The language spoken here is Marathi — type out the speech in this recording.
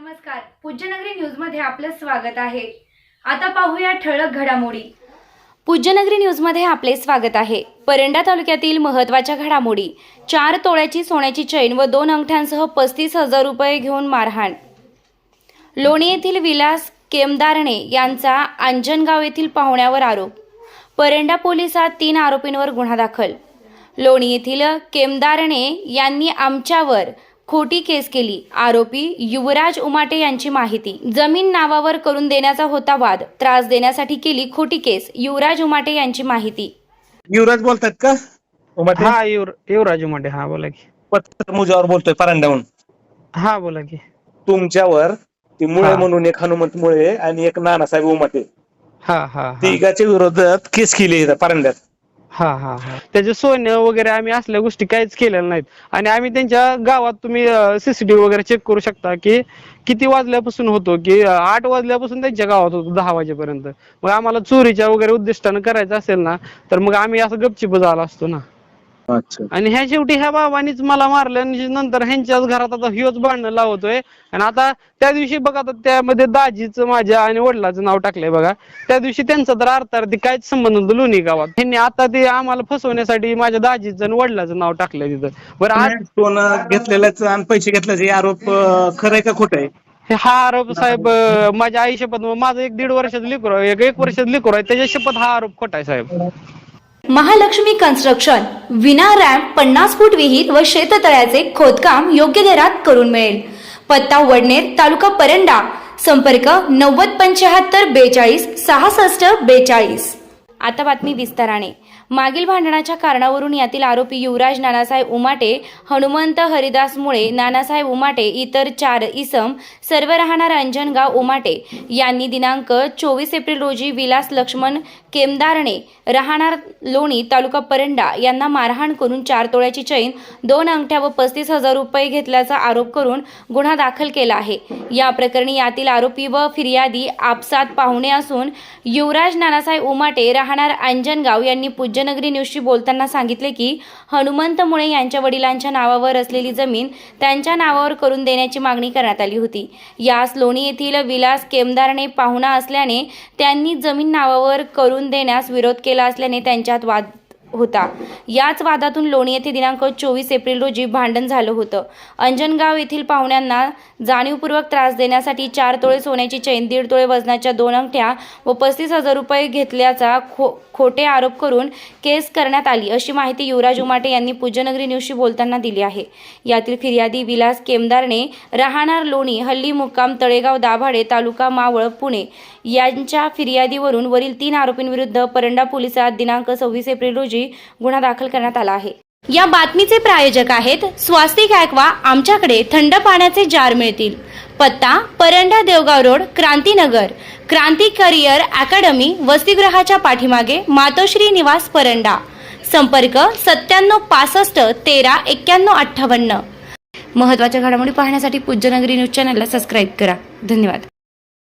नमस्कार. पूज्यनगरी न्यूजमध्ये आपलं स्वागत आहे. आता पाहूया ठळक घडामोडी. पूज्यनगरी न्यूजमध्ये आपले स्वागत आहे. परंडा तालुक्यातील महत्त्वाच्या घडामोडी. चार तोळ्याची सोन्याची चैन व दोन अंगठ्यांसह पस्तीस हजार रुपये घेऊन मारहाण. लोणी येथील विलास केमदारणे यांचा अंजनगाव येथील पाहुण्यावर आरोप. परंडा पोलिसात तीन आरोपींवर गुन्हा दाखल. लोणी येथील केमदारणे यांनी आमच्यावर खोटी केस केली. आरोपी युवराज उमाटे यांची माहिती. जमीन नावावर करून देण्याचा होता वाद. त्रास देण्यासाठी केली खोटी केस. युवराज उमाटे यांची माहिती. युवराज बोलतायत का? उमाटे? हा युवर युवराज उमाटे. हा बोला की. पत्र मुजावर बोलतोय परांड्याहून. हा बोला की. तुमच्यावर ती मुळे हा. म्हणून एक हनुमंत मुळे आणि एक नानासाहेब उमाटे. हा हा हा. तिघाच्या विरोधात केस केली इथं परांड्यात. हा हा हा. त्याचे सोनं वगैरे आम्ही असल्या गोष्टी काहीच केलेल्या नाहीत. आणि आम्ही त्यांच्या गावात तुम्ही सीसीटीव्ही वगैरे चेक करू शकता की किती वाजल्यापासून होतो की अं, आठ वाजल्यापासून त्यांच्या गावात होतो दहा वाजेपर्यंत. मग आम्हाला चोरीच्या वगैरे उद्दिष्टानं करायचं असेल ना तर मग आम्ही असं गपचिप झाला असतो ना. अच्छा. आणि ह्या शेवटी ह्या बाबांनीच मला मारलं आणि नंतर ह्यांच्याच घरात आता ह्योच भांडणं लावतोय. आणि आता त्या दिवशी बघा आता त्यामध्ये दाजीचं माझ्या आणि वडिलाचं नाव टाकलंय बघा. त्या दिवशी त्यांचा तर अर्थार्थी काहीच संबंध नव्हता लोणी गावात. त्यांनी आता ते आम्हाला फसवण्यासाठी माझ्या दाजीचं आणि वडिलाचं नाव टाकलंय तिथं. बरं आज सोनं घेतलेल्याच आणि पैसे घेतल्याचे आरोप खरंय का खोटं आहे? हे हा आरोप साहेब अं, माझ्या आई शपथ माझं एक दीड वर्षाचं लेकरू आहे एक एक वर्षाचं लेकरू आहे त्याच्या शपथ हा आरोप खोटा आहे साहेब. महालक्ष्मी कन्स्ट्रक्शन विना रॅम्प पन्नास फूट विहीर व शेततळ्याचे खोदकाम योग्य दरात करून मिळेल. पत्ता वडनेर तालुका परंडा. संपर्क नव्वद पंच्याहत्तर बेचाळीस सहासष्ट बेचाळीस. आता बातमी विस्ताराने. मागील भांडणाच्या कारणावरून यातील आरोपी युवराज नानासाहेब उमाटे हनुमंत हरिदास मुळे नानासाहेब उमाटे इतर चार इसम सर्व राहणार अंजनगाव उमाटे यांनी दिनांक चोवीस एप्रिल रोजी विलास लक्ष्मण केमदारणे राहणार लोणी तालुका परंडा यांना मारहाण करून चार तोळ्याची चैन दोन अंगठ्या व पस्तीस हजार रुपये घेतल्याचा आरोप करून गुन्हा दाखल केला आहे. या प्रकरणी यातील आरोपी व फिर्यादी आपसात पाहुणे असून युवराज नानासाहेब उमाटे राहणार अंजनगाव यांनी पूज्यनगरी न्यूजशी बोलताना सांगितले की हनुमंत मुळे यांच्या वडिलांच्या नावावर असलेली जमीन त्यांच्या नावावर करून देण्याची मागणी करण्यात आली होती. यास लोणी येथील विलास केमदारने पाहुणा असल्याने त्यांनी जमीन नावावर करून देण्यास विरोध केला असल्याने त्यांच्यात वाद होता. याच वादातून लोणी येथे दिनांक चोवीस एप्रिल रोजी भांडण झालं होतं. अंजनगाव येथील पाहुण्यांना जाणीवपूर्वक त्रास देण्यासाठी चार तोळे सोन्याची चैन दीड तोळे वजनाच्या दोन अंगठ्या व पस्तीस हजार रुपये घेतल्याचा खो खोटे आरोप करून केस करण्यात आली अशी माहिती युवराज उमाटे यांनी पूजनगरी न्यूजशी बोलताना दिली आहे. यातील फिर्यादी विलास केमदारने राहणार लोणी हल्ली मुक्काम तळेगाव दाभाडे तालुका मावळ पुणे यांच्या फिर्यादीवरून वरील तीन आरोपींविरुद्ध परंडा पोलिसात दिनांक सव्वीस एप्रिल रोजी गुन्हा दाखल करण्यात आला आहे. या बातमीचे प्रायोजक आहेत स्वास्तिक ॲक्वा आमच्याकडे थंड पाण्याचे जार मिळतील. पत्ता Paranda Devgaon road Krantinagar Kranti career academy वसतिगृहाच्या पाठीमागे मातोश्री निवास परंडा. संपर्क सत्त्याण्णव पासष्ट तेरा एक्क्याण्णव अठ्ठावन्न. महत्त्वाच्या घडामोडी पाहण्यासाठी पूज्यनगरी न्यूज चॅनलला सबस्क्राईब करा. धन्यवाद.